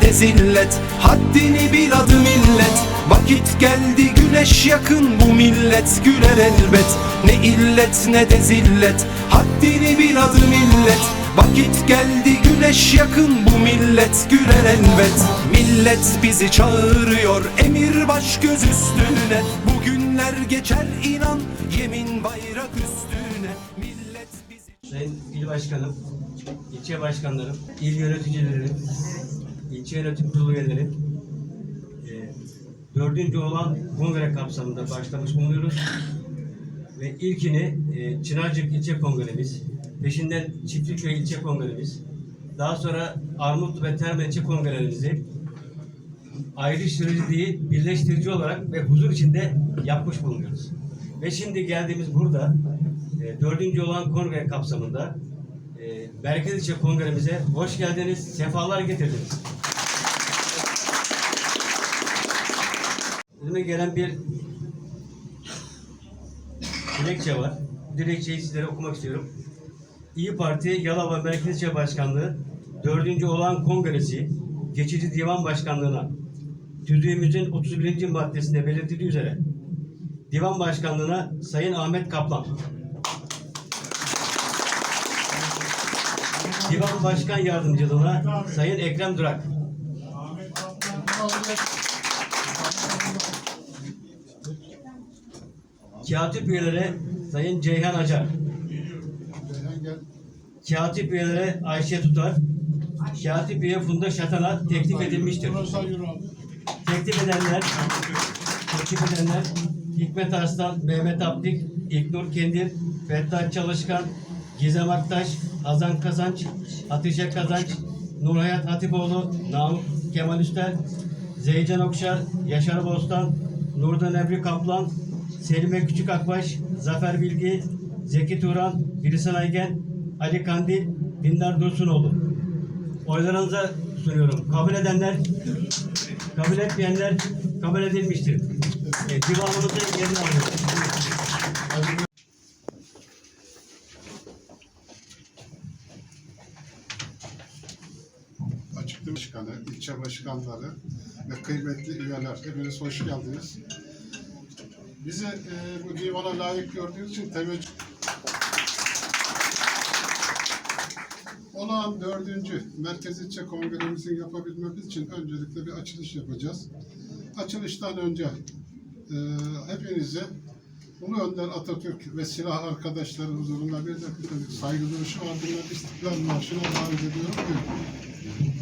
de zillet. Haddini bil adı millet. Vakit geldi güneş yakın bu millet. Güler elbet. Ne illet ne de zillet. Haddini bil adı millet. Vakit geldi güneş yakın bu millet. Güler elbet. Millet bizi çağırıyor. Emir baş göz üstüne. Bugünler geçer inan. Yemin bayrak üstüne. Millet bizi Sayın İl Başkanım, ilçe başkanlarım, il yöneticileri, ilçe yönetim kurulu üyeleri, e, dördüncü olan kongre kapsamında başlamış bulunuyoruz. Ve ilkini e, Çınarcık İlçe Kongremiz, peşinden Çiftlikköy İlçe Kongremiz, daha sonra Armutlu ve Terme İlçe Kongrelerimizi ayrıştırıcı değil, birleştirici olarak ve huzur içinde yapmış bulunuyoruz. Ve şimdi geldiğimiz burada e, dördüncü olan kongre kapsamında e, Merkez İlçe Kongremize hoş geldiniz, sefalar getirdiniz. Elime gelen bir dilekçe var. Dilekçeyi sizlere okumak istiyorum. İyi Parti Yalova Merkez İlçe Başkanlığı 4. olan kongresi geçici divan başkanlığına tüzüğümüzün 31. maddesinde belirtildiği üzere divan başkanlığına Sayın Ahmet Kaplan divan başkan yardımcılığına Sayın Ekrem Durak Katip üyelere Sayın Ceyhan Acar Katip üyelere Ayşe Tutar, Katip üye Funda Şatan'a teklif edilmiştir. Teklif edenler, teklif edenler Hikmet Arslan, Mehmet Abdik, İlknur Kendir, Fettah Çalışkan, Gizem Aktaş, Hazan Kazanç, Hatice Kazanç, Nurhayat Hatipoğlu, Namık Kemal Üstel, Zeycan Okşar, Yaşar Bostan, Nurdan Ebri Kaplan, Selime Küçük Akbaş, Zafer Bilgi, Zeki Turan, Gülsen Aygen, Ali Kandil, Dindar Dursunoğlu. Oylarınıza sunuyorum. Kabul edenler, kabul etmeyenler kabul edilmiştir. E, divanımızı yerine alıyoruz. Açık Başkanı, ilçe başkanları ve kıymetli üyeler, hepiniz hoş geldiniz. Bizi e, bu divana layık gördüğünüz için teveccüh... Olağan dördüncü Merkez İlçe Kongremizin yapabilmemiz için öncelikle bir açılış yapacağız. Açılıştan önce e, hepinizi Ulu Önder Atatürk ve silah arkadaşları huzurunda bir dakikalık saygı duruşu ardından İstiklal Marşı'na davet ediyorum. Buyurun.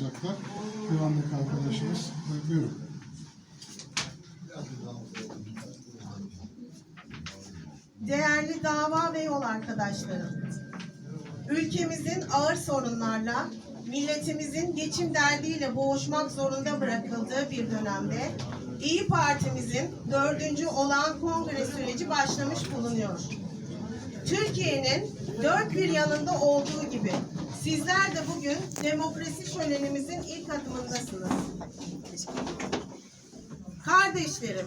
Okuyacaklar. Güvenlik arkadaşımız, e, buyurun. Değerli dava ve yol arkadaşlarım, ülkemizin ağır sorunlarla, milletimizin geçim derdiyle boğuşmak zorunda bırakıldığı bir dönemde İyi Partimizin dördüncü olan kongre süreci başlamış bulunuyor. Türkiye'nin dört bir yanında olduğu gibi sizler de bugün demokrasi şölenimizin ilk adımındasınız. Kardeşlerim,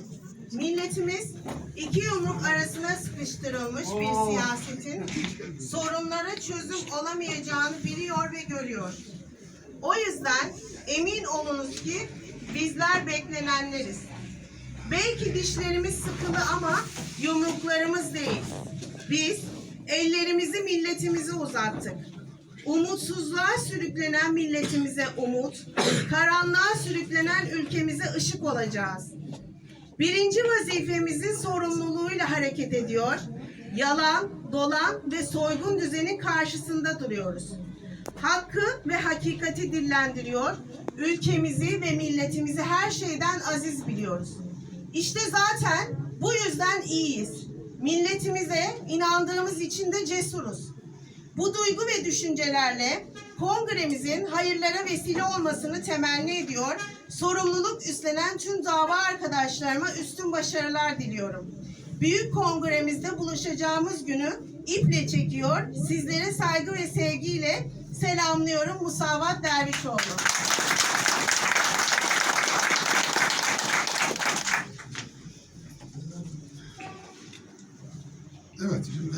milletimiz iki yumruk arasına sıkıştırılmış bir siyasetin sorunlara çözüm olamayacağını biliyor ve görüyor. O yüzden emin olunuz ki bizler beklenenleriz. Belki dişlerimiz sıkılı ama yumruklarımız değil. Biz ellerimizi milletimize uzattık. Umutsuzluğa sürüklenen milletimize umut, karanlığa sürüklenen ülkemize ışık olacağız. Birinci vazifemizin sorumluluğuyla hareket ediyor. Yalan, dolan ve soygun düzenin karşısında duruyoruz. Hakkı ve hakikati dillendiriyor. Ülkemizi ve milletimizi her şeyden aziz biliyoruz. İşte zaten bu yüzden iyiyiz. Milletimize inandığımız için de cesuruz. Bu duygu ve düşüncelerle kongremizin hayırlara vesile olmasını temenni ediyor. Sorumluluk üstlenen tüm dava arkadaşlarıma üstün başarılar diliyorum. Büyük kongremizde buluşacağımız günü iple çekiyor. Sizlere saygı ve sevgiyle selamlıyorum Musavat Dervişoğlu. Evet, şimdi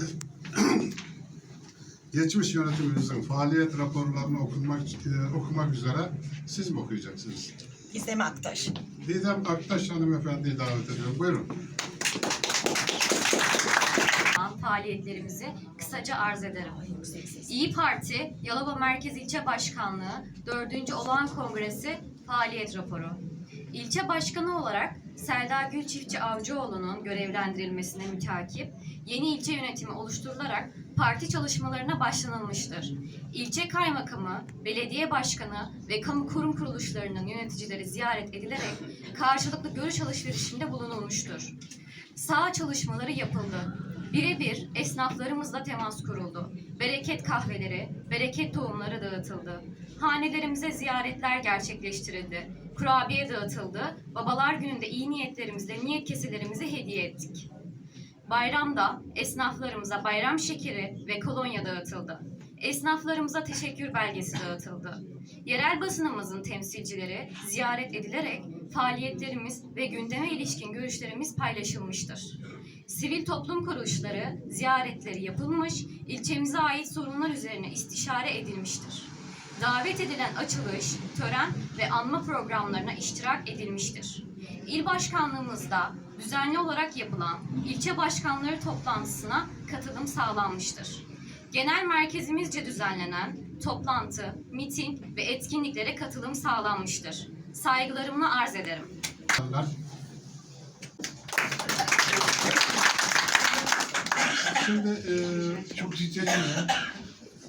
geçmiş yönetimimizin faaliyet raporlarını okumak, e, okumak üzere siz mi okuyacaksınız? Gizem Aktaş. Didem Aktaş hanımefendiyi davet ediyorum. Buyurun. faaliyetlerimizi kısaca arz ederim. İyi Parti Yalova Merkez İlçe Başkanlığı 4. Olağan Kongresi faaliyet raporu. İlçe başkanı olarak Selda Gül Çiftçi Avcıoğlu'nun görevlendirilmesine mütakip yeni ilçe yönetimi oluşturularak parti çalışmalarına başlanılmıştır. İlçe kaymakamı, belediye başkanı ve kamu kurum kuruluşlarının yöneticileri ziyaret edilerek karşılıklı görüş alışverişinde bulunulmuştur. Sağ çalışmaları yapıldı. Birebir esnaflarımızla temas kuruldu. Bereket kahveleri, bereket tohumları dağıtıldı. Hanelerimize ziyaretler gerçekleştirildi. Kurabiye dağıtıldı. Babalar gününde iyi niyetlerimizle niyet keselerimizi hediye ettik. Bayramda esnaflarımıza bayram şekeri ve kolonya dağıtıldı. Esnaflarımıza teşekkür belgesi dağıtıldı. Yerel basınımızın temsilcileri ziyaret edilerek faaliyetlerimiz ve gündeme ilişkin görüşlerimiz paylaşılmıştır. Sivil toplum kuruluşları ziyaretleri yapılmış, ilçemize ait sorunlar üzerine istişare edilmiştir. Davet edilen açılış, tören ve anma programlarına iştirak edilmiştir. İl başkanlığımızda düzenli olarak yapılan ilçe başkanları toplantısına katılım sağlanmıştır. Genel merkezimizce düzenlenen toplantı, miting ve etkinliklere katılım sağlanmıştır. Saygılarımla arz ederim. Şimdi e, çok ciddi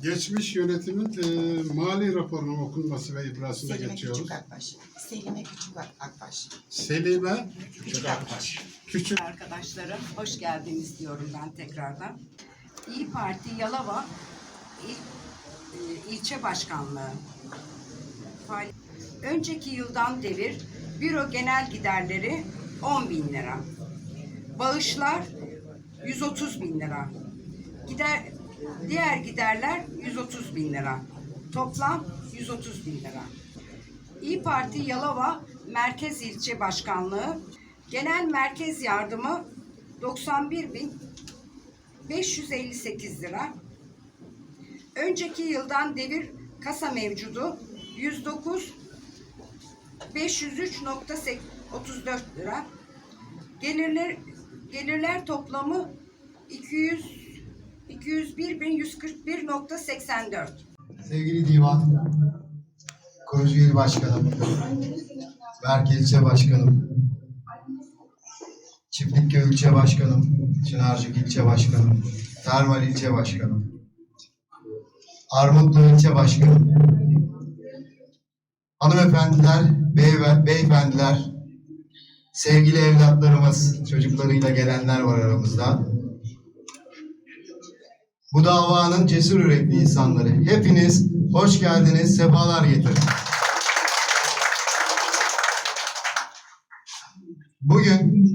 geçmiş yönetimin e, mali raporunun okunması ve ibrasına Selime geçiyoruz. Küçük Akbaş. Selime Küçük Akbaş. Selime Küçük Akbaş. Küçük Arkadaşlarım hoş geldiniz diyorum ben tekrardan. İyi Parti Yalova İl, e, ilçe başkanlığı. Faal- Önceki yıldan devir büro genel giderleri 10 bin lira. Bağışlar 130 bin lira. Gider, diğer giderler 130 bin lira. Toplam 130 bin lira. İyi Parti Yalova Merkez İlçe Başkanlığı Genel Merkez Yardımı 91 bin 558 lira. Önceki yıldan devir kasa mevcudu 109 503.34 lira. Gelirler gelirler toplamı 200 201.141.84. Sevgili Divan, Kurucu İl Başkanım, Merkez İlçe Başkanım, Çiftlikköy İlçe Başkanım, Çınarcık İlçe Başkanım, Termal İlçe Başkanım, Armutlu İlçe Başkanım, hanımefendiler, bey beyefendiler, sevgili evlatlarımız, çocuklarıyla gelenler var aramızda. Bu davanın cesur yürekli insanları. Hepiniz hoş geldiniz, sefalar getirin. Bugün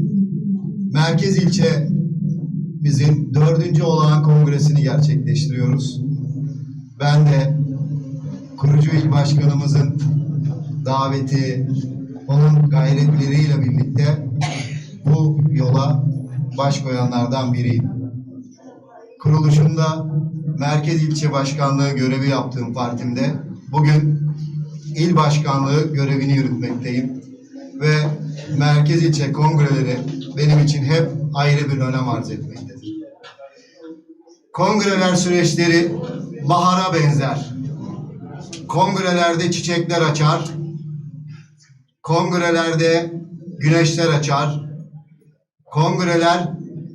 Merkez ilçemizin dördüncü olağan kongresini gerçekleştiriyoruz. Ben de kurucu il başkanımızın daveti, onun gayretleriyle birlikte bu yola baş koyanlardan biriyim kuruluşunda Merkez İlçe Başkanlığı görevi yaptığım partimde bugün il başkanlığı görevini yürütmekteyim. Ve Merkez İlçe Kongreleri benim için hep ayrı bir önem arz etmektedir. Kongreler süreçleri bahara benzer. kongrelerde çiçekler açar. Kongrelerde güneşler açar. Kongreler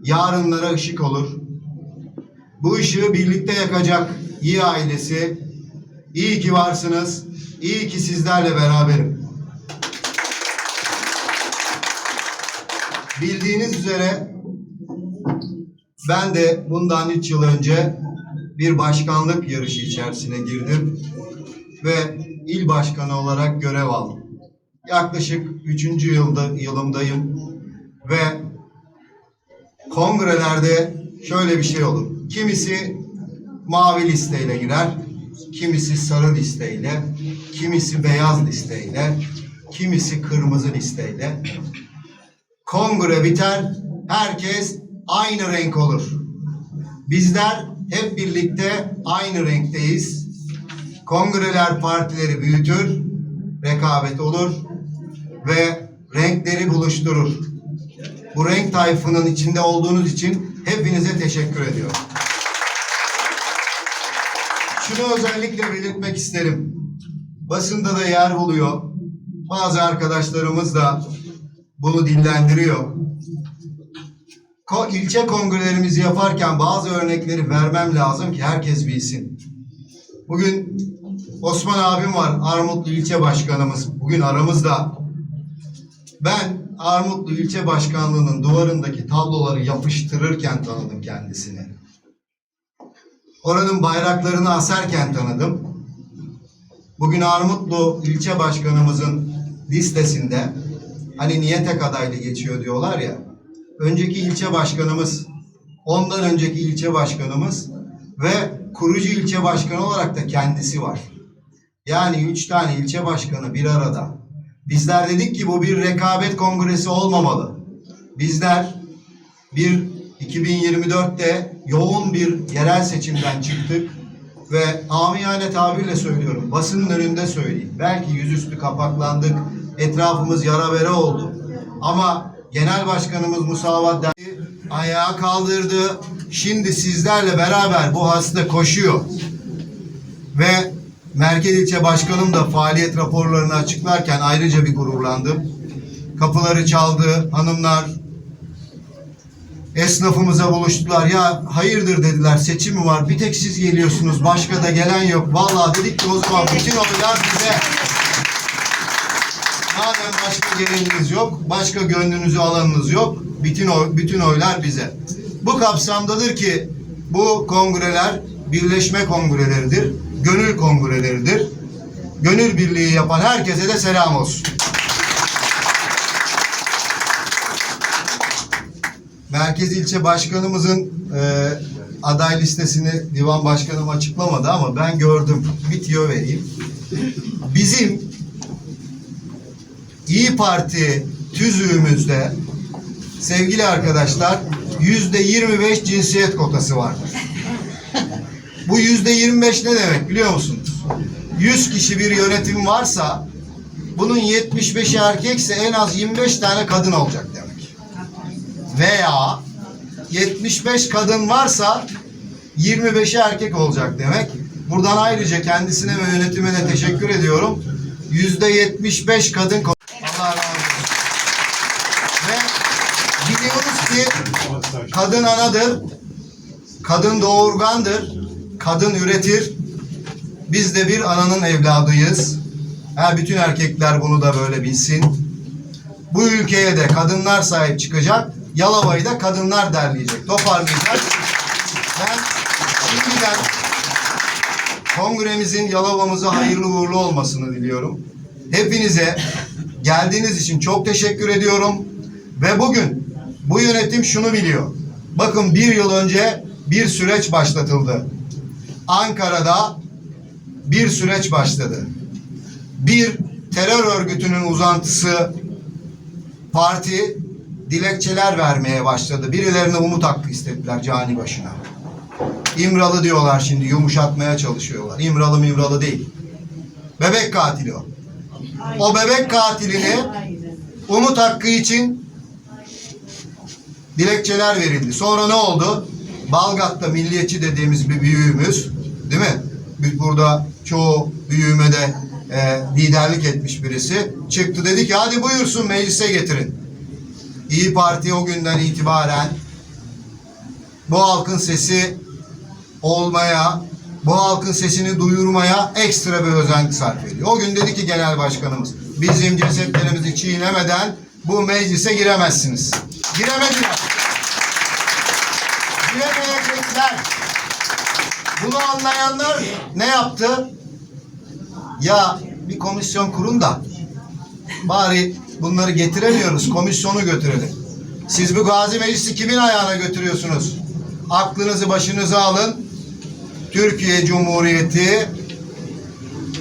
yarınlara ışık olur. Bu ışığı birlikte yakacak iyi ailesi. İyi ki varsınız. İyi ki sizlerle beraberim. Bildiğiniz üzere ben de bundan 3 yıl önce bir başkanlık yarışı içerisine girdim ve il başkanı olarak görev aldım. Yaklaşık 3. yılda yılımdayım ve kongrelerde şöyle bir şey olur. Kimisi mavi listeyle girer, kimisi sarı listeyle, kimisi beyaz listeyle, kimisi kırmızı listeyle. Kongre biter, herkes aynı renk olur. Bizler hep birlikte aynı renkteyiz. Kongreler partileri büyütür, rekabet olur ve renkleri buluşturur. Bu renk tayfının içinde olduğunuz için hepinize teşekkür ediyorum. Şunu özellikle belirtmek isterim. Basında da yer buluyor. Bazı arkadaşlarımız da bunu dillendiriyor. İlçe kongrelerimizi yaparken bazı örnekleri vermem lazım ki herkes bilsin. Bugün Osman abim var, Armutlu ilçe başkanımız. Bugün aramızda. Ben Armutlu ilçe başkanlığının duvarındaki tabloları yapıştırırken tanıdım kendisini. Oranın bayraklarını asarken tanıdım. Bugün Armutlu ilçe başkanımızın listesinde hani niye tek geçiyor diyorlar ya. Önceki ilçe başkanımız, ondan önceki ilçe başkanımız ve kurucu ilçe başkanı olarak da kendisi var. Yani üç tane ilçe başkanı bir arada. Bizler dedik ki bu bir rekabet kongresi olmamalı. Bizler bir 2024'te yoğun bir yerel seçimden çıktık ve amiyane tabirle söylüyorum, basının önünde söyleyeyim. Belki yüzüstü kapaklandık, etrafımız yara bere oldu. Ama genel başkanımız Musavat Derdi ayağa kaldırdı. Şimdi sizlerle beraber bu hasta koşuyor. Ve Merkez İlçe Başkanım da faaliyet raporlarını açıklarken ayrıca bir gururlandım. Kapıları çaldı, hanımlar esnafımıza buluştular. Ya hayırdır dediler, seçim mi var? Bir tek siz geliyorsunuz, başka da gelen yok. Vallahi dedik ki o zaman bütün oylar bize. Madem başka geleniniz yok, başka gönlünüzü alanınız yok, bütün, oy, bütün oylar bize. Bu kapsamdadır ki bu kongreler birleşme kongreleridir, gönül kongreleridir. Gönül birliği yapan herkese de selam olsun. Merkez ilçe başkanımızın e, aday listesini divan başkanım açıklamadı ama ben gördüm. Bir tüyo vereyim. Bizim İyi Parti tüzüğümüzde sevgili arkadaşlar yüzde 25 cinsiyet kotası vardır. Bu yüzde 25 ne demek biliyor musunuz? 100 kişi bir yönetim varsa bunun 75'i erkekse en az 25 tane kadın olacak demek. Veya 75 kadın varsa 25'i erkek olacak demek. Buradan ayrıca kendisine ve yönetimine teşekkür ediyorum. Yüzde 75 kadın Allah razı olsun. Ve biliyoruz ki kadın anadır, kadın doğurgandır, kadın üretir. Biz de bir ananın evladıyız. Ha, bütün erkekler bunu da böyle bilsin. Bu ülkeye de kadınlar sahip çıkacak. Yalova'yı da kadınlar derleyecek, toparlayacak. Ben şimdiden kongremizin Yalova'mıza hayırlı uğurlu olmasını diliyorum. Hepinize geldiğiniz için çok teşekkür ediyorum. Ve bugün bu yönetim şunu biliyor. Bakın bir yıl önce bir süreç başlatıldı. Ankara'da bir süreç başladı. Bir terör örgütünün uzantısı parti dilekçeler vermeye başladı. Birilerine umut hakkı istediler cani başına. İmralı diyorlar şimdi yumuşatmaya çalışıyorlar. İmralı mimralı değil. Bebek katili o. O bebek katilini umut hakkı için dilekçeler verildi. Sonra ne oldu? Balgat'ta milliyetçi dediğimiz bir büyüğümüz, değil mi? Biz burada çoğu büyümede e, liderlik etmiş birisi. Çıktı dedi ki hadi buyursun meclise getirin. İyi Parti o günden itibaren bu halkın sesi olmaya, bu halkın sesini duyurmaya ekstra bir özen sarf ediyor. O gün dedi ki genel başkanımız, bizim cesetlerimizi çiğnemeden bu meclise giremezsiniz. Giremediler. Giremeyecekler. Bunu anlayanlar ne yaptı? Ya bir komisyon kurun da bari bunları getiremiyoruz, komisyonu götürelim. Siz bu Gazi Meclisi kimin ayağına götürüyorsunuz? Aklınızı başınıza alın. Türkiye Cumhuriyeti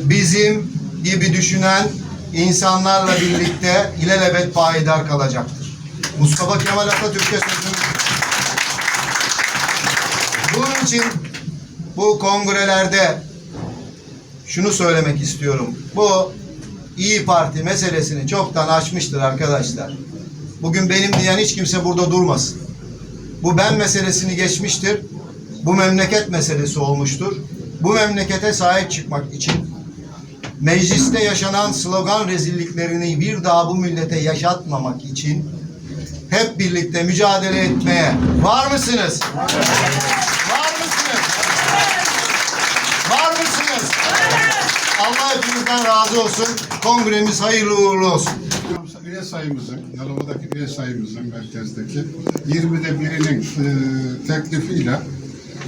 bizim gibi düşünen insanlarla birlikte ilelebet payidar kalacaktır. Mustafa Kemal Atatürk'e sözüm. Bunun için bu kongrelerde şunu söylemek istiyorum. Bu İyi Parti meselesini çoktan aşmıştır arkadaşlar. Bugün benim diyen hiç kimse burada durmasın. Bu ben meselesini geçmiştir. Bu memleket meselesi olmuştur. Bu memlekete sahip çıkmak için mecliste yaşanan slogan rezilliklerini bir daha bu millete yaşatmamak için hep birlikte mücadele etmeye var mısınız? Var mısınız? Var mısınız? Allah hepinizden razı olsun. Kongremiz hayırlı uğurlu olsun. Üye sayımızın, Yalova'daki üye sayımızın merkezdeki 20'de birinin e, teklifiyle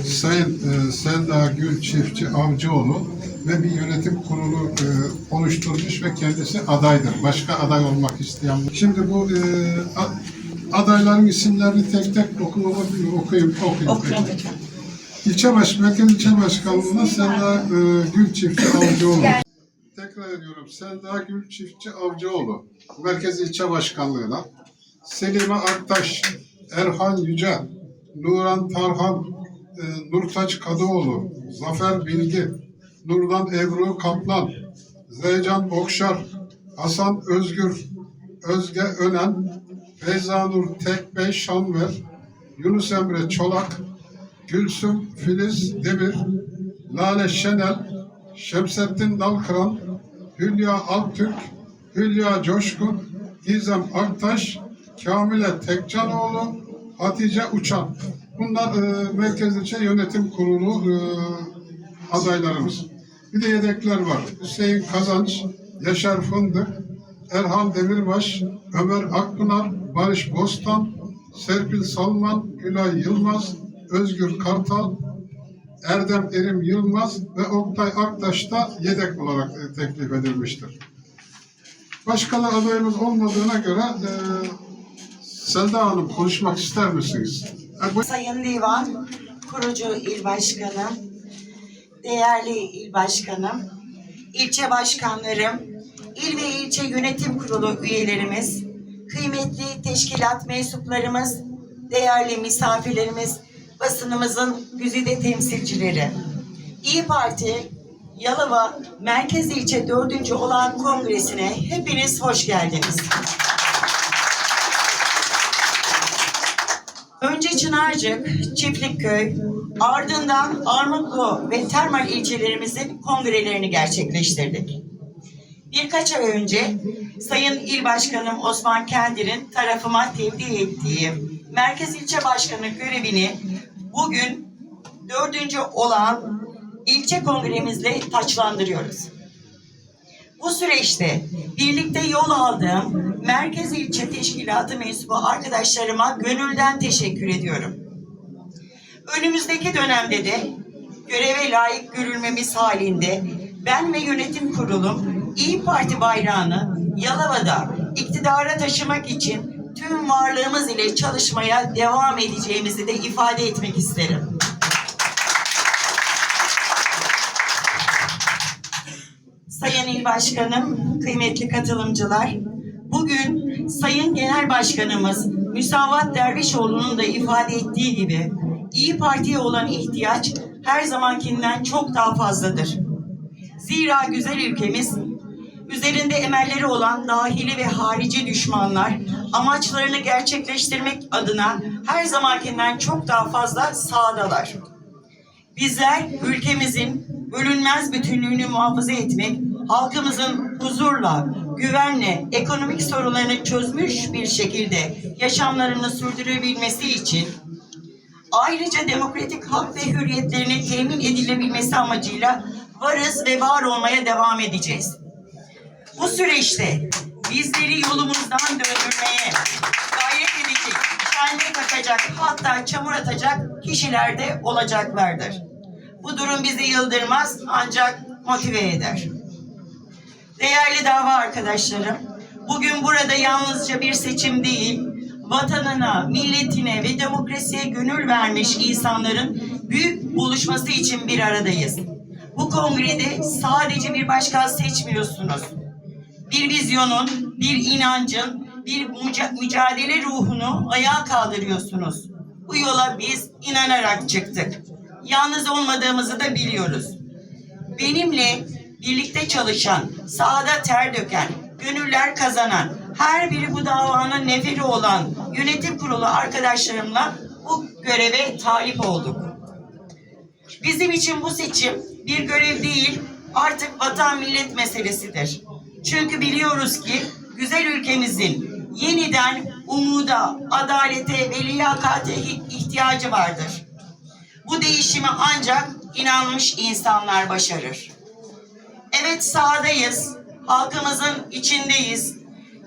Sayın e, Selda Gül Çiftçi Avcıoğlu ve bir yönetim kurulu e, oluşturmuş ve kendisi adaydır. Başka aday olmak isteyen. Şimdi bu e, adayların isimlerini tek tek okumama okuyayım. okuyayım. İlçe baş, Merkez İlçe Başkanlığı'na Selda e, Gül Çiftçi Avcıoğlu. Tekrar ediyorum. Selda Gül Çiftçi Avcıoğlu. Merkez İlçe Başkanlığı'na. Selime Aktaş, Erhan Yüce, Nuran Tarhan, e, Nurtaç Kadıoğlu, Zafer Bilgi, Nurdan Ebru Kaplan, Zeycan Okşar, Hasan Özgür, Özge Önen, Feyza Nur Tekbey Şanver, Yunus Emre Çolak, Gülsüm Filiz Demir, Lale Şenel, Şemsettin Dalkıran, Hülya Alptürk, Hülya Coşkun, Gizem Aktaş, Kamile Tekcanoğlu, Hatice Uçan. Bunlar e, Merkez İlçe Yönetim Kurulu e, adaylarımız. Bir de yedekler var. Hüseyin Kazanç, Yaşar Fındık, Erhan Demirbaş, Ömer Akpınar, Barış Bostan, Serpil Salman, Gülay Yılmaz, Özgür Kartal, Erdem Erim Yılmaz ve Oktay Aktaş da yedek olarak e, teklif edilmiştir. Başkaları adayımız olmadığına göre e, Selda Hanım konuşmak ister misiniz? E, Sayın Divan, kurucu il başkanım, değerli il başkanım, ilçe başkanlarım, il ve ilçe yönetim kurulu üyelerimiz, kıymetli teşkilat mensuplarımız, değerli misafirlerimiz, basınımızın güzide temsilcileri. İyi Parti Yalova Merkez İlçe 4. olan kongresine hepiniz hoş geldiniz. Önce Çınarcık, Çiftlikköy, ardından Armutlu ve Termal ilçelerimizin kongrelerini gerçekleştirdik. Birkaç ay önce Sayın İl Başkanım Osman Kendir'in tarafıma tevdi ettiği Merkez İlçe Başkanı görevini bugün dördüncü olan ilçe kongremizle taçlandırıyoruz. Bu süreçte birlikte yol aldığım Merkez İlçe Teşkilatı mensubu arkadaşlarıma gönülden teşekkür ediyorum. Önümüzdeki dönemde de göreve layık görülmemiz halinde ben ve yönetim kurulum İyi Parti bayrağını Yalova'da iktidara taşımak için tüm varlığımız ile çalışmaya devam edeceğimizi de ifade etmek isterim. Sayın İl Başkanım, kıymetli katılımcılar, bugün Sayın Genel Başkanımız Müsavat Dervişoğlu'nun da ifade ettiği gibi İyi Parti'ye olan ihtiyaç her zamankinden çok daha fazladır. Zira güzel ülkemiz üzerinde emelleri olan dahili ve harici düşmanlar amaçlarını gerçekleştirmek adına her zamankinden çok daha fazla sahadalar. Bizler ülkemizin bölünmez bütünlüğünü muhafaza etmek, halkımızın huzurla, güvenle, ekonomik sorunlarını çözmüş bir şekilde yaşamlarını sürdürebilmesi için ayrıca demokratik hak ve hürriyetlerinin temin edilebilmesi amacıyla varız ve var olmaya devam edeceğiz. Bu süreçte bizleri yolumuzdan döndürmeye gayret edecek, kendine katacak, hatta çamur atacak kişiler de olacaklardır. Bu durum bizi yıldırmaz ancak motive eder. Değerli dava arkadaşlarım, bugün burada yalnızca bir seçim değil, vatanına, milletine ve demokrasiye gönül vermiş insanların büyük buluşması için bir aradayız. Bu kongrede sadece bir başkan seçmiyorsunuz. Bir vizyonun, bir inancın, bir müca- mücadele ruhunu ayağa kaldırıyorsunuz. Bu yola biz inanarak çıktık. Yalnız olmadığımızı da biliyoruz benimle birlikte çalışan, sahada ter döken, gönüller kazanan, her biri bu davanın neferi olan yönetim kurulu arkadaşlarımla bu göreve talip olduk. Bizim için bu seçim bir görev değil, artık vatan millet meselesidir. Çünkü biliyoruz ki güzel ülkemizin yeniden umuda, adalete ve liyakate ihtiyacı vardır. Bu değişimi ancak inanmış insanlar başarır. Evet sahadayız, halkımızın içindeyiz.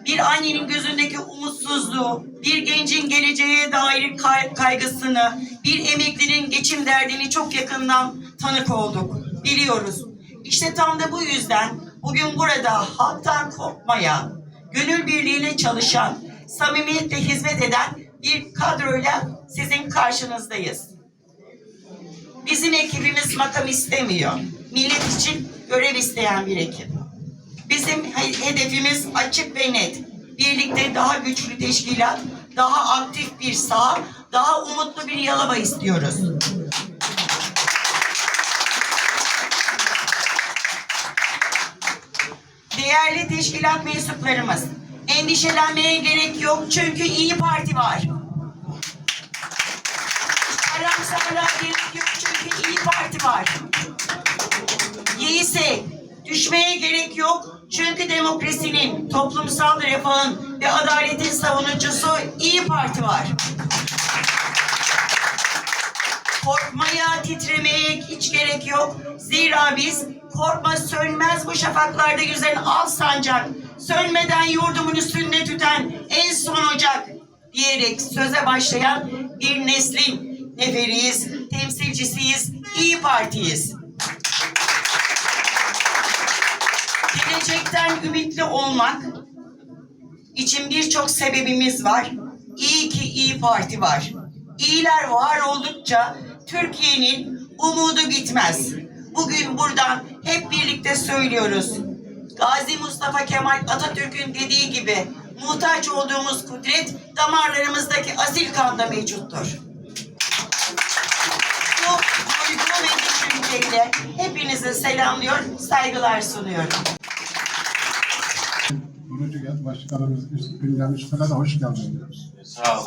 Bir annenin gözündeki umutsuzluğu, bir gencin geleceğe dair kay- kaygısını, bir emeklinin geçim derdini çok yakından tanık olduk, biliyoruz. İşte tam da bu yüzden bugün burada halktan korkmaya, gönül birliğiyle çalışan, samimiyetle hizmet eden bir kadroyla sizin karşınızdayız. Bizim ekibimiz makam istemiyor. Millet için görev isteyen bir ekip. Bizim he- hedefimiz açık ve net. Birlikte daha güçlü teşkilat, daha aktif bir saha, daha umutlu bir Yalova istiyoruz. Değerli teşkilat mensuplarımız, endişelenmeye gerek yok çünkü İyi Parti var. Karamsarlığa gerek yok çünkü İyi Parti var. Yeise düşmeye gerek yok çünkü demokrasinin, toplumsal refahın ve adaletin savunucusu İyi Parti var. Korkmaya, titremeye hiç gerek yok. Zira biz korkma sönmez bu şafaklarda yüzen al sancak. Sönmeden yurdumun üstünde tüten en son ocak diyerek söze başlayan bir neslin neferiyiz, temsilcisiyiz, İyi Parti'yiz. Gelecekten ümitli olmak için birçok sebebimiz var. İyi ki İyi Parti var. İyiler var oldukça Türkiye'nin umudu bitmez. Bugün buradan hep birlikte söylüyoruz. Gazi Mustafa Kemal Atatürk'ün dediği gibi muhtaç olduğumuz kudret damarlarımızdaki asil kanda mevcuttur. Bu duygu ve düşünceyle hepinizi selamlıyor, saygılar sunuyorum. Kurucu Başkanımız Gündem Üstüne de hoş geldin diyoruz. Sağ olun.